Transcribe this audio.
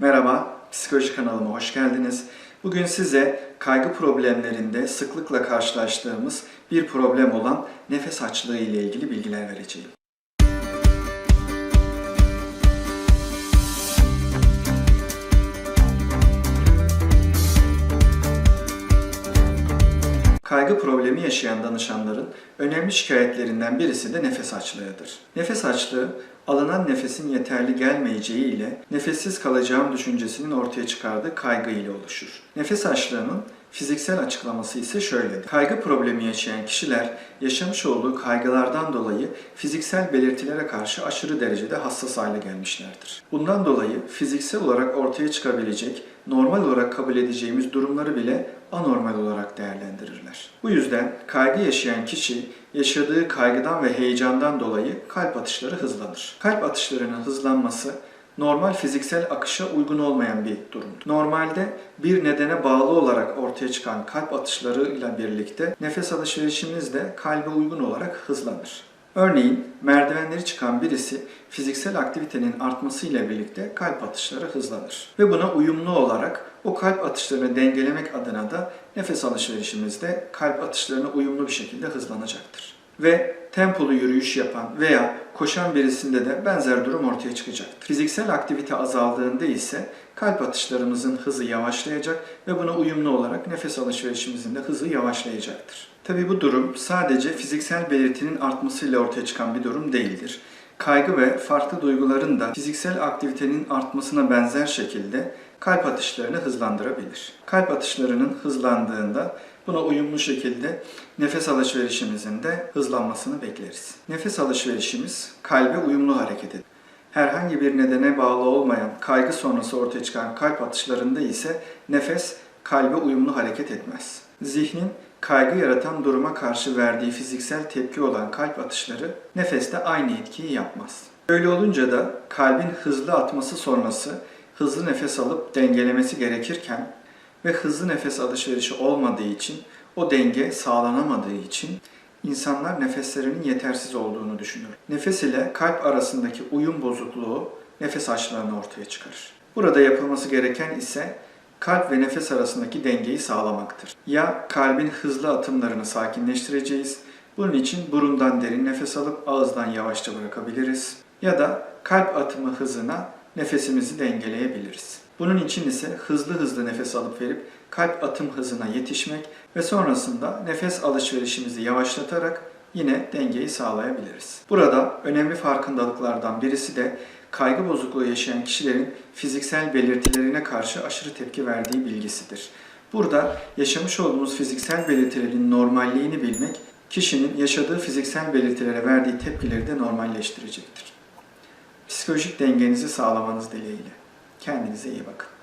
Merhaba, Psikoloji kanalıma hoş geldiniz. Bugün size kaygı problemlerinde sıklıkla karşılaştığımız bir problem olan nefes açlığı ile ilgili bilgiler vereceğim. Kaygı problemi yaşayan danışanların önemli şikayetlerinden birisi de nefes açlığıdır. Nefes açlığı, alınan nefesin yeterli gelmeyeceği ile nefessiz kalacağım düşüncesinin ortaya çıkardığı kaygı ile oluşur. Nefes açlığının fiziksel açıklaması ise şöyledir. Kaygı problemi yaşayan kişiler yaşamış olduğu kaygılardan dolayı fiziksel belirtilere karşı aşırı derecede hassas hale gelmişlerdir. Bundan dolayı fiziksel olarak ortaya çıkabilecek, normal olarak kabul edeceğimiz durumları bile anormal olarak değerlendirirler. Bu yüzden kaygı yaşayan kişi yaşadığı kaygıdan ve heyecandan dolayı kalp atışları hızlanır. Kalp atışlarının hızlanması normal fiziksel akışa uygun olmayan bir durumdur. Normalde bir nedene bağlı olarak ortaya çıkan kalp atışlarıyla birlikte nefes alışverişimiz de kalbe uygun olarak hızlanır. Örneğin merdivenleri çıkan birisi fiziksel aktivitenin artmasıyla birlikte kalp atışları hızlanır. Ve buna uyumlu olarak o kalp atışlarını dengelemek adına da nefes alışverişimiz de kalp atışlarına uyumlu bir şekilde hızlanacaktır. Ve tempolu yürüyüş yapan veya koşan birisinde de benzer durum ortaya çıkacaktır. Fiziksel aktivite azaldığında ise kalp atışlarımızın hızı yavaşlayacak ve buna uyumlu olarak nefes alışverişimizin de hızı yavaşlayacaktır. Tabi bu durum sadece fiziksel belirtinin artmasıyla ortaya çıkan bir durum değildir. Kaygı ve farklı duyguların da fiziksel aktivitenin artmasına benzer şekilde kalp atışlarını hızlandırabilir. Kalp atışlarının hızlandığında buna uyumlu şekilde nefes alışverişimizin de hızlanmasını bekleriz. Nefes alışverişimiz kalbe uyumlu hareket eder. Herhangi bir nedene bağlı olmayan kaygı sonrası ortaya çıkan kalp atışlarında ise nefes kalbe uyumlu hareket etmez. Zihnin kaygı yaratan duruma karşı verdiği fiziksel tepki olan kalp atışları nefeste aynı etkiyi yapmaz. Böyle olunca da kalbin hızlı atması sonrası hızlı nefes alıp dengelemesi gerekirken ve hızlı nefes alışverişi olmadığı için o denge sağlanamadığı için insanlar nefeslerinin yetersiz olduğunu düşünür. Nefes ile kalp arasındaki uyum bozukluğu nefes açlığını ortaya çıkarır. Burada yapılması gereken ise kalp ve nefes arasındaki dengeyi sağlamaktır. Ya kalbin hızlı atımlarını sakinleştireceğiz, bunun için burundan derin nefes alıp ağızdan yavaşça bırakabiliriz ya da kalp atımı hızına nefesimizi dengeleyebiliriz. Bunun için ise hızlı hızlı nefes alıp verip kalp atım hızına yetişmek ve sonrasında nefes alışverişimizi yavaşlatarak yine dengeyi sağlayabiliriz. Burada önemli farkındalıklardan birisi de kaygı bozukluğu yaşayan kişilerin fiziksel belirtilerine karşı aşırı tepki verdiği bilgisidir. Burada yaşamış olduğumuz fiziksel belirtilerin normalliğini bilmek, kişinin yaşadığı fiziksel belirtilere verdiği tepkileri de normalleştirecektir. Psikolojik dengenizi sağlamanız dileğiyle. Kendinize iyi bakın.